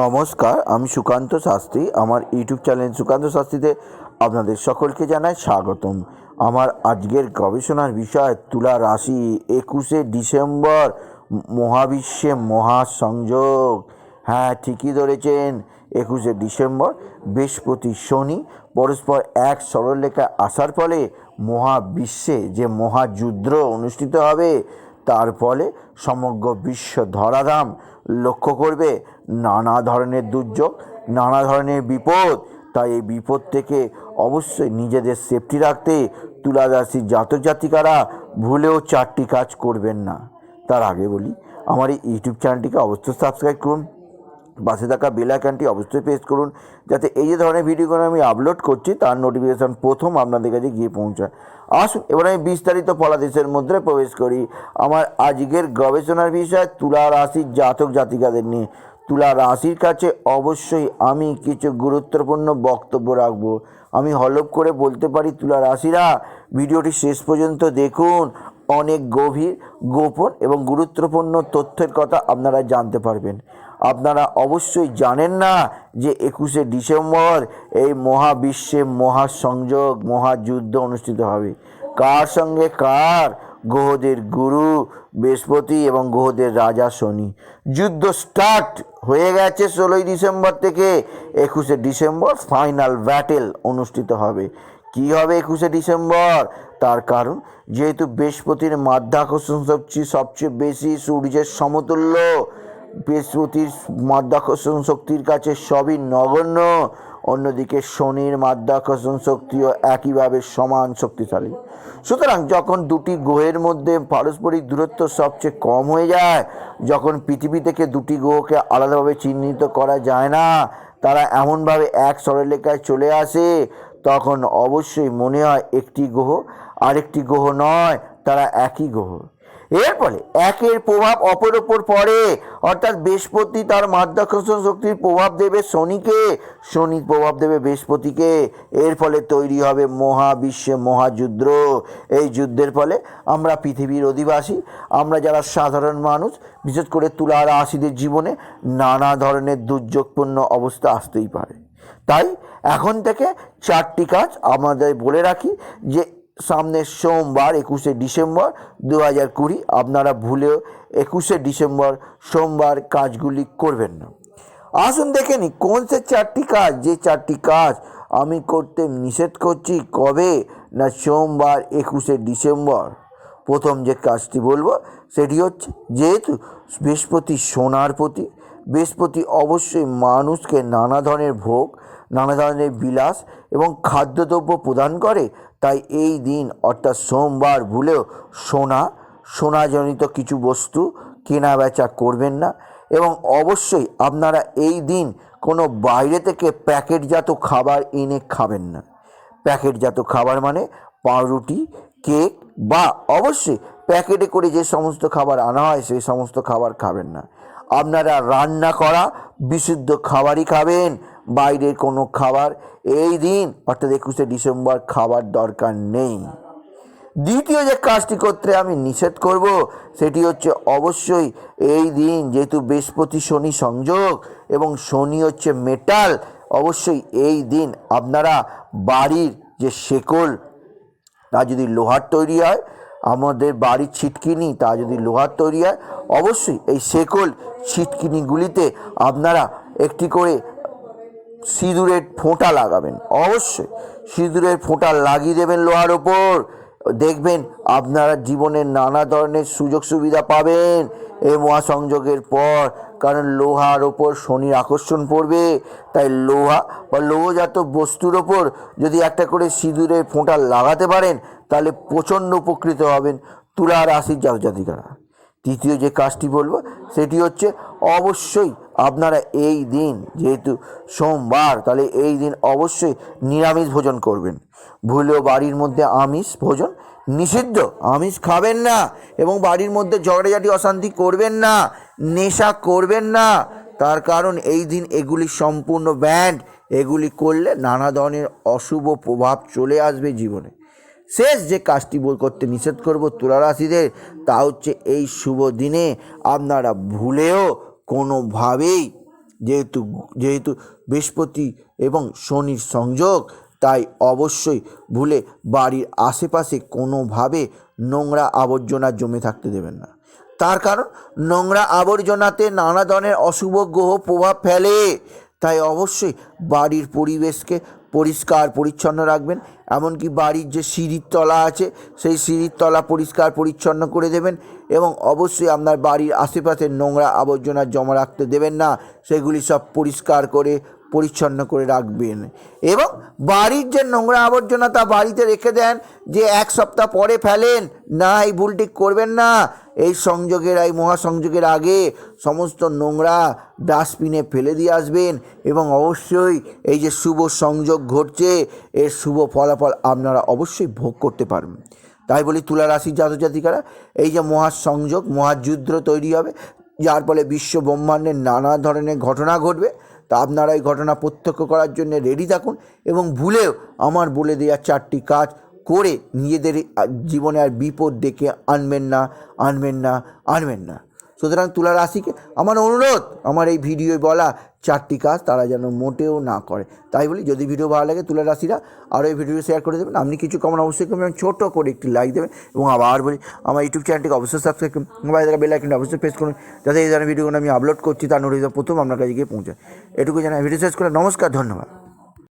নমস্কার, আমি সুকান্ত শাস্ত্রী। আমার ইউটিউব চ্যানেল সুকান্ত শাস্ত্রীতে আপনাদের সকলকে জানাই স্বাগতম। আমার আজকের গবেষণার বিষয় তুলা রাশি, একুশে ডিসেম্বর, মহাবিশ্বে মহাসংযোগ। হ্যাঁ ঠিকই ধরেছেন, একুশে ডিসেম্বর, বৃহস্পতি শনি, পরস্পর এক সরলরেখায় আসার ফলে মহাবিশ্বে যে মহাযুদ্ধ অনুষ্ঠিত হবে তার ফলে সমগ্র বিশ্ব ধরাধাম লক্ষ্য করবে নানা ধরনের দুর্যোগ, নানা ধরনের বিপদ। তাই এই বিপদ থেকে অবশ্যই নিজেদের সেফটি রাখতে তুলাদাসী জাতক জাতিকারা ভুলেও চারটি কাজ করবেন না। তার আগে বলি, আমার এই ইউটিউব চ্যানেলটিকে অবশ্যই সাবস্ক্রাইব করুন। পাশে থাকা বেল আইকনটি অবশ্যই প্রেস করুন, যাতে এই যে ধরনের ভিডিওগুলো আমি আপলোড করছি, তার নোটিফিকেশান প্রথম আপনাদের কাছে গিয়ে পৌঁছায়। আসুন, এবার আমি বিস্তারিত ফলাদেশের মধ্যে প্রবেশ করি। আমার আজকের গবেষণার বিষয়, তুলা রাশির জাতক জাতিকাদের নিয়ে। তুলা রাশির কাছে অবশ্যই আমি কিছু গুরুত্বপূর্ণ বক্তব্য রাখব। আমি হলপ করে বলতে পারি, তুলা রাশিরা, ভিডিওটি শেষ পর্যন্ত দেখুন। অনেক গভীর, গোপন এবং গুরুত্বপূর্ণ তথ্যের কথা আপনারা জানতে পারবেন। আপনারা অবশ্যই জানেন না যে একুশে ডিসেম্বর এই মহাবিশ্বে মহাসংযোগ, মহাযুদ্ধ অনুষ্ঠিত হবে। কার সঙ্গে কার? গ্রহদের গুরু, বৃহস্পতি এবং গ্রহদের রাজা শনি। যুদ্ধ স্টার্ট হয়ে গেছে ষোলোই ডিসেম্বর থেকে। একুশে ডিসেম্বর ফাইনাল ব্যাটেল অনুষ্ঠিত হবে। কি হবে একুশে ডিসেম্বর? তার কারণ, যেহেতু বৃহস্পতির মাধ্যাকর্ষণ সবচেয়ে সবচেয়ে বেশি সূর্যের সমতুল্য বৃহস্পতির মাধ্যাকর্ষণ শক্তির কাছে সবই নগণ্য। অন্যদিকে শনির মাধ্যাকর্ষণ শক্তিও একইভাবে সমান শক্তিশালী। সুতরাং যখন দুটি গ্রহের মধ্যে পারস্পরিক দূরত্ব সবচেয়ে কম হয়ে যায়, যখন পৃথিবী থেকে দুটি গ্রহকে আলাদাভাবে চিহ্নিত করা যায় না, তারা এমনভাবে এক সরলেখায় চলে আসে, তখন অবশ্যই মনে হয় একটি গ্রহ আরেকটি গ্রহ নয়, তারা একই গ্রহ। এর ফলে একের প্রভাব অপর ওপর পড়ে। অর্থাৎ বৃহস্পতি তার মাধ্যাকর্ষণ শক্তির প্রভাব দেবে শনিকে শনি প্রভাব দেবে বৃহস্পতিকে। এর ফলে তৈরি হবে মহাবিশ্বে মহাযুদ্ধ। এই যুদ্ধের ফলে আমরা পৃথিবীর অধিবাসী, আমরা যারা সাধারণ মানুষ, বিশেষ করে তুলা রাশিদের জীবনে নানা ধরনের দুর্যোগপূর্ণ অবস্থা আসতেই পারে। তাই এখন থেকে চারটি কাজ আমাদের বলে রাখি যে সামনের সোমবার, একুশে ডিসেম্বর দু হাজার কুড়ি। আপনারা ভুলেও একুশে ডিসেম্বর সোমবার কাজগুলি করবেন না। আসুন দেখে নি কোন সে চারটি কাজ? যে চারটি কাজ আমি করতে নিষেধ করছি কবে না সোমবার, একুশে ডিসেম্বর? প্রথম যে কাজটি বলব, সেটি হচ্ছে যেহেতু বৃহস্পতি সোনার প্রতি বৃহস্পতি অবশ্যই মানুষকে নানা ধরনের ভোগ নানা ধরনের বিলাস এবং খাদ্যদ্রব্য প্রদান করে, তাই এই দিন, অর্থাৎ সোমবার ভুলেও সোনা, সোনাজনিত কিছু বস্তু কেনা বেচা করবেন না। এবং অবশ্যই আপনারা এই দিন কোনো বাইরে থেকে প্যাকেটজাত খাবার এনে খাবেন না। প্যাকেটজাত খাবার মানে পাউরুটি, কেক বা অবশ্যই প্যাকেটে করে যে সমস্ত খাবার আনা হয়, সেই সমস্ত খাবার খাবেন না। আপনারা রান্না করা বিশুদ্ধ খাবারই খাবেন। বাইরের কোনো খাবার এই দিন, অর্থাৎ একুশে ডিসেম্বর, খাবার দরকার নেই। দ্বিতীয় যে কাজটি করতে আমি নিষেধ করব, সেটি হচ্ছে অবশ্যই এই দিন, যেহেতু বৃহস্পতি শনি সংযোগ এবং শনি হচ্ছে মেটাল, অবশ্যই এই দিন আপনারা বাড়ির যে শেকল, তা যদি লোহার তৈরি হয়, আমাদের বাড়ির ছিটকিনি, তা যদি লোহার তৈরি হয়, অবশ্যই এই শেকল ছিটকিনিগুলিতে আপনারা একটি করে সিঁদুরের ফোঁটা লাগাবেন। অবশ্যই সিঁদুরের ফোঁটা লাগিয়ে দেবেন লোহার ওপর। দেখবেন আপনারা জীবনের নানা ধরনের সুযোগ সুবিধা পাবেন এই মহাসংযোগের পর। কারণ লোহার ওপর শনির আকর্ষণ পড়বে। তাই লোহা বা লৌহজাত বস্তুর ওপর যদি একটা করে সিঁদুরের ফোঁটা লাগাতে পারেন, তাহলে প্রচণ্ড উপকৃত হবেন তুলা রাশির জাতক জাতিকারা তৃতীয় যে কাজটি বলব, সেটি হচ্ছে অবশ্যই আপনারা এই দিন, যেহেতু সোমবার, তাহলে এই দিন অবশ্যই নিরামিষ ভোজন করবেন। ভুলেও বাড়ির মধ্যে আমিষ ভোজন নিষিদ্ধ। আমিষ খাবেন না এবং বাড়ির মধ্যে ঝগড়াঝাটি, অশান্তি করবেন না, নেশা করবেন না। তার কারণ এই দিন এগুলি সম্পূর্ণ ব্যান্ড। এগুলি করলে নানা ধরনের অশুভ প্রভাব চলে আসবে জীবনে। শেষ যে কাজটি বই করতে নিষেধ করব তুলারাশিদের, তা হচ্ছে এই শুভ দিনে আপনারা ভুলেও কোনোভাবেই যেহেতু যেহেতু বৃহস্পতি এবং শনির সংযোগ, তাই অবশ্যই ভুলে বাড়ির আশেপাশে কোনোভাবে নোংরা আবর্জনা জমে থাকতে দেবেন না। তার কারণ, নোংরা আবর্জনাতে নানা ধরনের অশুভ গ্রহ প্রভাব ফেলে। তাই অবশ্যই বাড়ির পরিবেশকে পরিষ্কার, পরিচ্ছন্ন রাখবেন। এমনকি বাড়ির যে সিঁড়ির তলা আছে, সেই সিঁড়ির তলা পরিষ্কার, পরিচ্ছন্ন করে দেবেন এবং অবশ্যই আপনার বাড়ির আশেপাশে নোংরা আবর্জনা জমা রাখতে দেবেন না। সেগুলি সব পরিষ্কার করে পরিচ্ছন্ন করে রাখবেন। এবং বাড়ির যে নোংরা আবর্জনা তা বাড়িতে রেখে দেন, যে এক সপ্তাহ পরে ফেলেন, না, এই ভুলটি করবেন না। এই সংযোগের, এই মহাসংযোগের আগে সমস্ত নোংরা ডাস্টবিনে ফেলে দিয়ে আসবেন এবং অবশ্যই এই যে শুভ সংযোগ ঘটছে, এর শুভ ফলাফল আপনারা অবশ্যই ভোগ করতে পারবেন। তাই বলি তুলা রাশির জাতক জাতিকারা, এই যে মহাসংযোগ, মহাযুদ্ধ তৈরি হবে, যার ফলে বিশ্ব ব্রহ্মাণ্ডের নানা ধরনের ঘটনা ঘটবে। তা আপনারা এই ঘটনা প্রত্যক্ষ করার জন্য রেডি থাকুন এবং ভুলেও আমার বলে দেওয়া চারটি কাজ করে নিজেদের জীবনে আর বিপদ ডেকে আনবেন না আনবেন না আনবেন না। সুতরাং তুলা রাশিকে আমার অনুরোধ, আমার এই ভিডিওয় বলা চারটি কাজ তারা যেন মোটেও না করে। তাই বলি, যদি ভিডিও ভালো লাগে তুলা রাশিরা আরও এই ভিডিও শেয়ার করে দেবেন। আপনি কিছু কমন অবশ্যই করবেন, ছোটো করে একটি লাইক দেবেন এবং আবার বলি, আমার ইউটিউব চ্যানেলটিকে অবশ্যই সাবস্ক্রাইব করুন। বেল আইকনটা অবশ্যই প্রেস করুন, যাতে এই ধরনের ভিডিওগুলো আমি আপলোড করছি, তার নোটিশ প্রথম আপনার কাছে গিয়ে পৌঁছায়। এটুকু জানাই ভিডিও শেষ করে, নমস্কার, ধন্যবাদ।